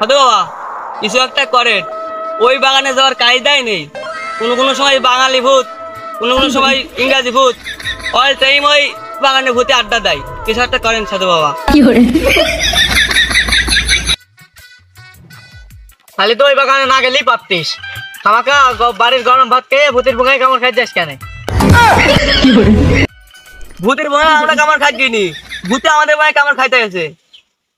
বাবা কিছু একটা করেন। ওই বাগানে যাওয়ার কায়দাই নেই। কোনো কোনো সময় বাঙালি ভূত কোনো কোনো সময় ইংরাজি ভূত। অল টাইম ওই বাগানে ভূতে আড্ডা দেয়। কিছু একটা করেন সাধু বাবা। খালি তো ওই বাগানে না গেলেই পারতিস আমাকে বাড়ির গরম ভাত খেয়ে ভূতের বোঙায় কামড় খাই যাস কেন ভূতের বোঙা আমরা কামড় খাইনি ভূতে আমাদের বাড়ি কামড় খাইতে গেছে।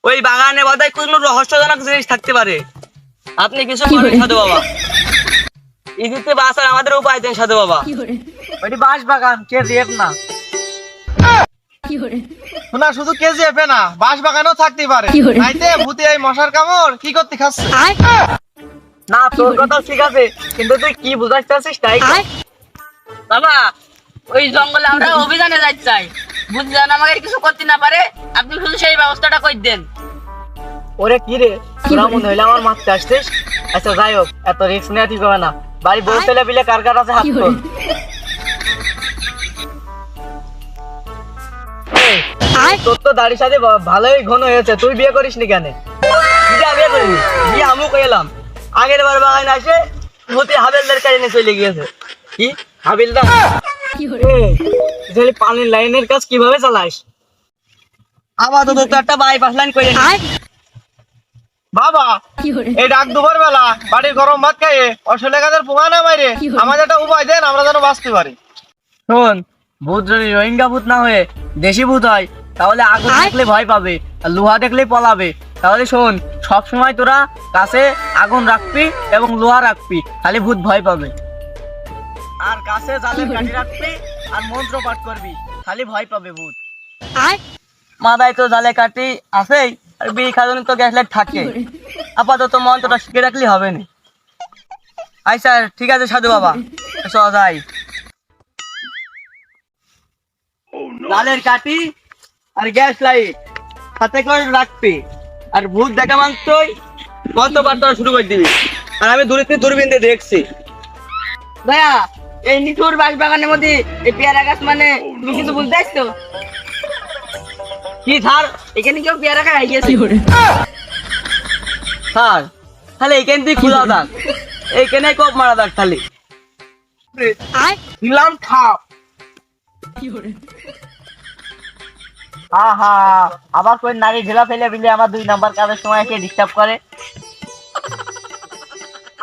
ওই বাগানে বোধহয় কোনো রহস্যজনক জিনিস থাকতে পারে। আপনি কিছু করেন সাধু বাবা। ইদিতে বাসার আমাদের উপায় দেন সাধু বাবা। ওইটি বাঁশ বাগান কে রেপ না। না শুধু কেজিএফ না বাঁশ বাগানও থাকতে পারে। কি নাইতে ভূতে এই মশার কামড় কি করতে খাচ্ছে? না তোর কথা ঠিক আছে কিন্তু তুই কি বুঝাতে চাচ্ছিস তাই। বাবা ওই জঙ্গলে আমরা অভিযানে যাইতে চাই। বুঝলেন? আমাকে কিছু করতে না পারে আপনি শুধু সেই ব্যবস্থাটা করে দেন। ওরে কি রে? তোরা মনে হইলে আমার মারতে আসছিস আচ্ছা যাই হোক এত রিস্ক নেওয়া ঠিক হবে না। বাড়ি বউ ছেলে পিলে কার কার আছে হাত তোর তো দাড়ির সাথে ভালোই ঘন হয়েছে তুই বিয়ে করিস নি কেন? বিয়ে বিয়ে করিনি বিয়ে আমিও কইলাম আগের বার বাগানে আসে ভূতে হাবিলদার কাছে চলে গিয়েছে। কি? হাবিলদার তাহলে পানির লাইনের কাজ কীভাবে চালাস? আপাতত তো একটা বাইপাস লাইন করে বাবা এই ডাক দুপুর বেলা বাড়ির গরম ভাত খাইয়ে অসলে কাজের পোঙা না মাইরে আমাদের একটা উপায় দেন আমরা যেন বাঁচতে পারি। শোন ভূত যদি রোহিঙ্গা ভূত না হয়ে দেশি ভূত হয় তাহলে আগুন দেখলে ভয় পাবে আর লোহা দেখলে পলাবে। তাহলে শোন সব সময় তোরা কাছে আগুন রাখবি এবং লোহা রাখবি তাহলে ভূত ভয় পাবে। আর কাছে জালের কাঠি রাখবি আর মন্ত্র পাঠ করবি। খালি ভয় পাবে ভূত। মাথায় তো জালে কাটি আছেই আর বিড়ি খাজনে তো গ্যাস লাইট থাকে। আপাতত মন্ত্রটা শিখে রাখলে হবে না। আচ্ছা ঠিক আছে সাধু বাবা। চল যাই। লালের কাঠি আর গ্যাস লাইট হাতে করে রাখবি। আর ভূত দেখা মাত্রই কতবার তোরা শুরু করে দিবি। আর আমি দূরে থেকে দূরবীন দিয়ে দেখছি। ভাইয়া এই নিঠুর বাস বাগানের মধ্যে এই পেয়ারা গাছ মানে তুমি কিছু বুঝতে পারছ? কি এখানে কেউ পেয়ারা খাই গেছে তাহলে এইখান থেকে খোলা থাক এইখানে কোপ মারা থাক খালি দিলাম খাও আহা আবার কই নারী ঢেলা ফেলে বিলে আমার দুই নাম্বার কাজের সময় এসে ডিস্টার্ব করে।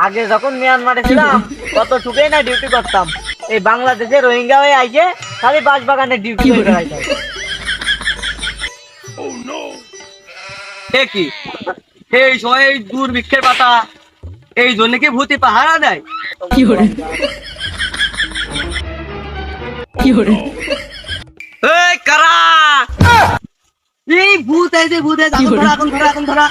আগে যখন মিয়ানমারে ছিলাম তত টুকেই না ডিউটি করতাম। এই বাংলাদেশে রোহিঙ্গা হয়ে আইছে খালি বাস বাগানে ডিউটি করে বেড়াইতাম এ এই সময় এই দুর্ভিক্ষের পাতা এই জন্য কি ভূতি পাহারা দেয়? এই কারা? এই ভূত আছে ভূত আছে এখন ধরা এখন ধরা এখন ধরা।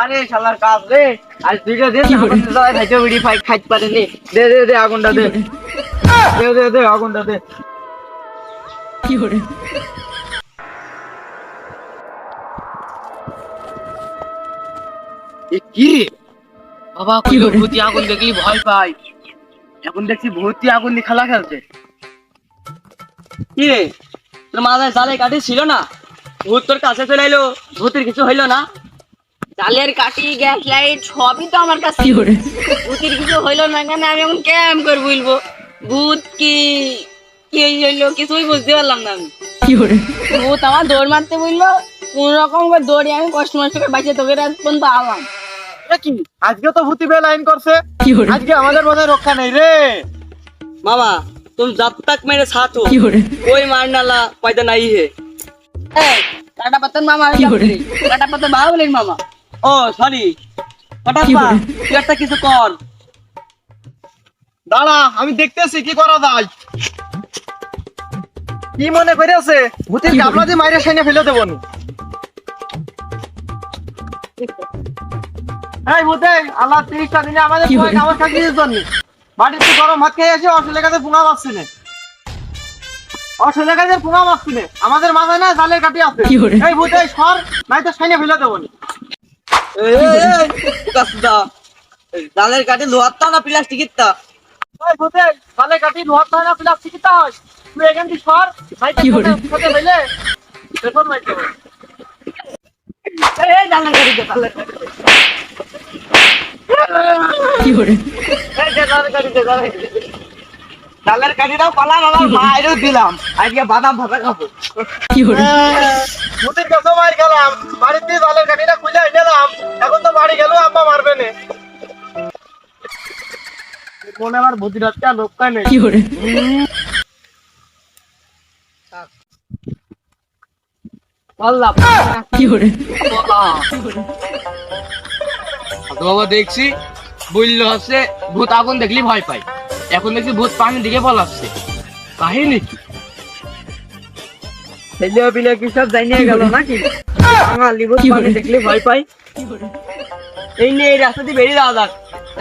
আরে শালার কাজ রে। আজ দিন খাইতে বিড়ি ফাই খাইতে পারেনি। দে দে দে আগুনটা দে। দে দে দে আগুনটা দে। এ কি রে? বাবা কি ভূতি আগুন দেখলি ভয় পাই। এখন দেখছি ভূতি আগুন নিয়ে খেলা খেলছে। কি রে? তোর মাথায় জালে কাঠি ছিল না? ভূত তোর কাছে চলে এলো। ভূতের কিছু হইল না? জালের কাঠি গ্যাস লাইট সবই তো আমার কাছে ভূতের কিছু হইলো না কেন আমি এখন কেমন করে বলবো ভূত কি কি হইলো কিছুই বুঝতে পারলাম না আমি ভূত আমার দৌড় মারতে বললো কোন রকম করে দৌড়ে আমি কষ্ট মষ্ট করে বাঁচিয়ে তোকে রাত পর্যন্ত আলাম এ কি আজকে তো ভূতি বে লাইন করছে আজকে আমাদের বোধহয় রক্ষা নেই রে मामा तुम जब तक मेरे साथ हो कोई मारने वाला पैदा नहीं है এই, কাটা পাতার মামা আমি যাবো রে। কাটা পাতার বাহুলের মামা ও সরি। হঠাৎ তুই একটা কিছু কর। দাঁড়া আমি দেখতেছি কি করা যায়? কি মনে করেছে ভূতির গাবলা দিয়ে মাইরে সাইনে ফেলে দেবো নি। এই ভূতে আল্লাহ তিরিশটা দিনে আমাদের আমার বাড়িতে গরম ভাত খেয়ে এসে অসলে কাছে পুঙা মারছি নে। অসলে কাছে পুঙা মারছি আমাদের মাথায় না জালের কাটি আছে। এই ভূতে সর নাই তো সাইনে ফেলে দেবো নি। জালের কাঠে লোহার না প্লাস্টিকের তা জালের কাটি লোহার হয় না প্লাস্টিক হয় তুই এখান থেকে সর তো জালের কাঠি কাঠিটাও পালাম আমার মায়েরও দিলাম আজকে বাদাম ভাজা খাব ভূতের কাছে মার গেলাম বাড়িতে জালের কাঠিটা খুলে এখন তো বাড়ি গেলেও আম্মা মারবে না। মনে আমার আর নেই। বাবা দেখছি বলল হচ্ছে ভূত আগুন দেখলি ভয় পাই এখন দেখছি ভূত পানি দিকে পলাচ্ছে কাহিনী? কি ছেলে পিলে কি সব জানিয়ে গেল নাকি? পানি দেখলে ভয় পাই এই নিয়ে এই রাস্তা দিয়ে বেরিয়ে যাওয়া যাক।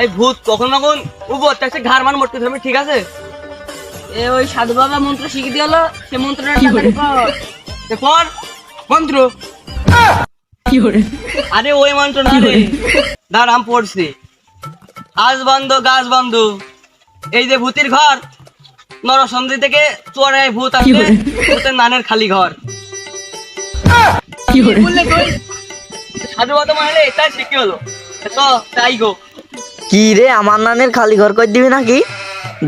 এই ভূত কখন কখন উপর ঘাড় মান ঠিক আছে? এ ওই সাধু বাবা মন্ত্র শিখে দিল সে মন্ত্রটা তাড়াতাড়ি কর। পর মন্ত্র। আরে ওই মন্ত্র না রে। দাঁড়াম পড়ছি। আজ বন্ধ গাছ বন্ধ। এই যে ভূতির ঘর নরসন্ধি থেকে চোরাই ভূত আসবে ভূতের নানের খালি ঘর। বললে কই সাধু মানে এটাই শিখে হলো। তো তাই গো। কি রে আমার নানের খালি ঘর করে দিবি নাকি?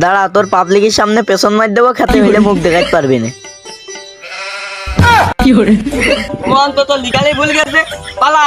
দাঁড়া তোর পাবলিকের সামনে পেছন মার দেবো খেতে হইলে মুখ দেখাতে পারবি না। মন তো তো লিগালেই ভুল গেছে। পালা।